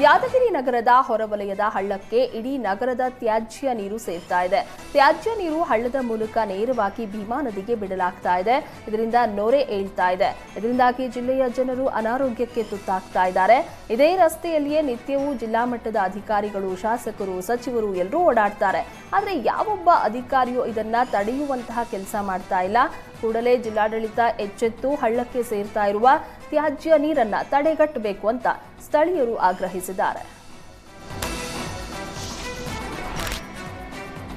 ಯಾದಗಿರಿ ನಗರದ ಹೊರವಲಯದ ಹಳ್ಳಕ್ಕೆ ಇಡೀ ನಗರದ ತ್ಯಾಜ್ಯ ನೀರು ಸೇರ್ತಾ ಇದೆ. ತ್ಯಾಜ್ಯ ನೀರು ಹಳ್ಳದ ಮೂಲಕ ನೇರವಾಗಿ ಭೀಮಾ ನದಿಗೆ ಬಿಡಲಾಗ್ತಾ ಇದೆ. ಇದರಿಂದ ನೊರೆ ಏಳ್ತಾ ಇದೆ. ಇದರಿಂದಾಗಿ ಜಿಲ್ಲೆಯ ಜನರು ಅನಾರೋಗ್ಯಕ್ಕೆ ತುತ್ತಾಗ್ತಾ ಇದ್ದಾರೆ. ಇದೇ ರಸ್ತೆಯಲ್ಲಿಯೇ ನಿತ್ಯವೂ ಜಿಲ್ಲಾ ಮಟ್ಟದ ಅಧಿಕಾರಿಗಳು, ಶಾಸಕರು, ಸಚಿವರು ಎಲ್ಲರೂ ಓಡಾಡ್ತಾರೆ. ಆದರೆ ಯಾವೊಬ್ಬ ಅಧಿಕಾರಿಯೂ ಇದನ್ನ ತಡೆಯುವಂತಹ ಕೆಲಸ ಮಾಡ್ತಾ ಇಲ್ಲ. ಕೂಡಲೇ ಜಿಲ್ಲಾಡಳಿತ ಎಚ್ಚೆತ್ತು ಹಳ್ಳಕ್ಕೆ ಸೇರ್ತಾ ಇರುವ ತ್ಯಾಜ್ಯ ನೀರನ್ನ ತಡೆಗಟ್ಟಬೇಕು ಅಂತ ಸ್ಥಳೀಯರು ಆಗ್ರಹಿಸಿದ್ದಾರೆ. ತಿಳಿಸಿದ್ದಾರೆ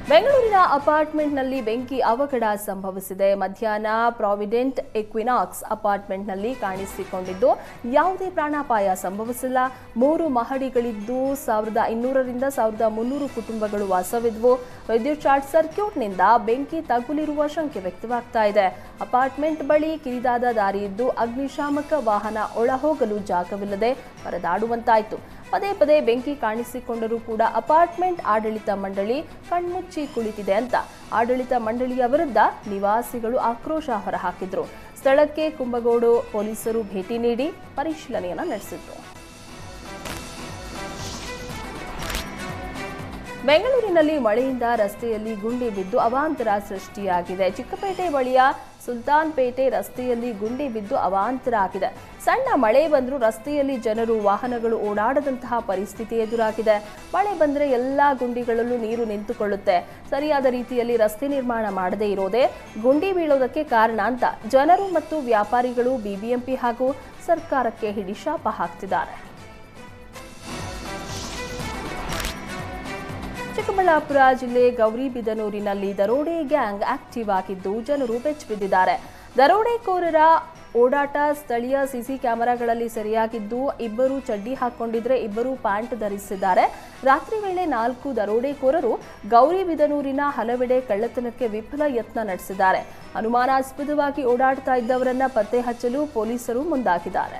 ಬೆಂಗಳೂರಿನ ಅಪಾರ್ಟ್ಮೆಂಟ್ನಲ್ಲಿ ಬೆಂಕಿ ಅವಘಡ ಸಂಭವಿಸಿದೆ. ಮಧ್ಯಾಹ್ನ ಪ್ರಾವಿಡೆಂಟ್ ಎಕ್ವಿನಾಕ್ಸ್ ಅಪಾರ್ಟ್ಮೆಂಟ್ನಲ್ಲಿ ಕಾಣಿಸಿಕೊಂಡಿದ್ದು, ಯಾವುದೇ ಪ್ರಾಣಾಪಾಯ ಸಂಭವಿಸಿಲ್ಲ. ಮೂರು ಮಹಡಿಗಳಿದ್ದು, ಸಾವಿರದ ಇನ್ನೂರರಿಂದ ಸಾವಿರದ ಮುನ್ನೂರು ಕುಟುಂಬಗಳು ವಾಸವಿದ್ವು. ವಿದ್ಯುತ್ ಶಾರ್ಟ್ ಸರ್ಕ್ಯೂಟ್ನಿಂದ ಬೆಂಕಿ ತಗುಲಿರುವ ಶಂಕೆ ವ್ಯಕ್ತವಾಗ್ತಾ ಇದೆ. ಅಪಾರ್ಟ್ಮೆಂಟ್ ಬಳಿ ಕಿರಿದಾದ ದಾರಿಯಿದ್ದು ಅಗ್ನಿಶಾಮಕ ವಾಹನ ಒಳಹೋಗಲು ಜಾಗವಿಲ್ಲದೆ ಪರದಾಡುವಂತಾಯಿತು. ಪದೇ ಪದೇ ಬೆಂಕಿ ಕಾಣಿಸಿಕೊಂಡರೂ ಕೂಡ ಅಪಾರ್ಟ್ಮೆಂಟ್ ಆಡಳಿತ ಮಂಡಳಿ ಕಣ್ಮುಚ್ಚಿ ಕುಳಿತಿದೆ ಅಂತ ಆಡಳಿತ ಮಂಡಳಿಯ ವಿರುದ್ಧ ನಿವಾಸಿಗಳು ಆಕ್ರೋಶ ಹೊರಹಾಕಿದ್ರು. ಸ್ಥಳಕ್ಕೆ ಕುಂಭಗೋಡು ಪೊಲೀಸರು ಭೇಟಿ ನೀಡಿ ಪರಿಶೀಲನೆಯನ್ನ ನಡೆಸಿದ್ರು. ಬೆಂಗಳೂರಿನಲ್ಲಿ ಮಳೆಯಿಂದ ರಸ್ತೆಯಲ್ಲಿ ಗುಂಡಿ ಬಿದ್ದು ಅವಾಂತರ ಸೃಷ್ಟಿಯಾಗಿದೆ. ಚಿಕ್ಕಪೇಟೆ ಬಳಿಯ ಸುಲ್ತಾನ್ಪೇಟೆ ರಸ್ತೆಯಲ್ಲಿ ಗುಂಡಿ ಬಿದ್ದು ಅವಾಂತರ ಆಗಿದೆ ಸಣ್ಣ ಮಳೆ ಬಂದರೂ ರಸ್ತೆಯಲ್ಲಿ ಜನರು ವಾಹನಗಳು ಓಡಾಡದಂತಹ ಪರಿಸ್ಥಿತಿ ಎದುರಾಗಿದೆ. ಮಳೆ ಬಂದರೆ ಎಲ್ಲ ಗುಂಡಿಗಳಲ್ಲೂ ನೀರು ನಿಂತುಕೊಳ್ಳುತ್ತೆ. ಸರಿಯಾದ ರೀತಿಯಲ್ಲಿ ರಸ್ತೆ ನಿರ್ಮಾಣ ಮಾಡದೇ ಇರೋದೇ ಗುಂಡಿ ಬೀಳೋದಕ್ಕೆ ಕಾರಣ ಅಂತ ಜನರು ಮತ್ತು ವ್ಯಾಪಾರಿಗಳು ಬಿಬಿಎಂಪಿ ಹಾಗೂ ಸರ್ಕಾರಕ್ಕೆ ಹಿಡಿಶಾಪ ಹಾಕ್ತಿದ್ದಾರೆ. ಚಿಕ್ಕಬಳ್ಳಾಪುರ ಜಿಲ್ಲೆ ಗೌರಿಬಿದನೂರಿನಲ್ಲಿ ದರೋಡೆ ಗ್ಯಾಂಗ್ ಆಕ್ಟಿವ್ ಆಗಿದ್ದು ಜನರು ಬೆಚ್ಚಿಬಿದ್ದಿದ್ದಾರೆ ದರೋಡೆಕೋರರ ಓಡಾಟ ಸ್ಥಳೀಯ ಸಿಸಿ ಕ್ಯಾಮೆರಾಗಳಲ್ಲಿ ಸೆರೆಯಾಗಿದ್ದು, ಇಬ್ಬರು ಚಡ್ಡಿ ಹಾಕೊಂಡಿದ್ರೆ ಇಬ್ಬರು ಪ್ಯಾಂಟ್ ಧರಿಸಿದ್ದಾರೆ. ರಾತ್ರಿ ವೇಳೆ ನಾಲ್ಕು ದರೋಡೆಕೋರರು ಗೌರಿಬಿದನೂರಿನ ಹಲವೆಡೆ ಕಳ್ಳತನಕ್ಕೆ ವಿಫಲ ಯತ್ನ ನಡೆಸಿದ್ದಾರೆ. ಅನುಮಾನಾಸ್ಪದವಾಗಿ ಓಡಾಡ್ತಾ ಇದ್ದವರನ್ನ ಪತ್ತೆ ಹಚ್ಚಲು ಪೊಲೀಸರು ಮುಂದಾಗಿದ್ದಾರೆ.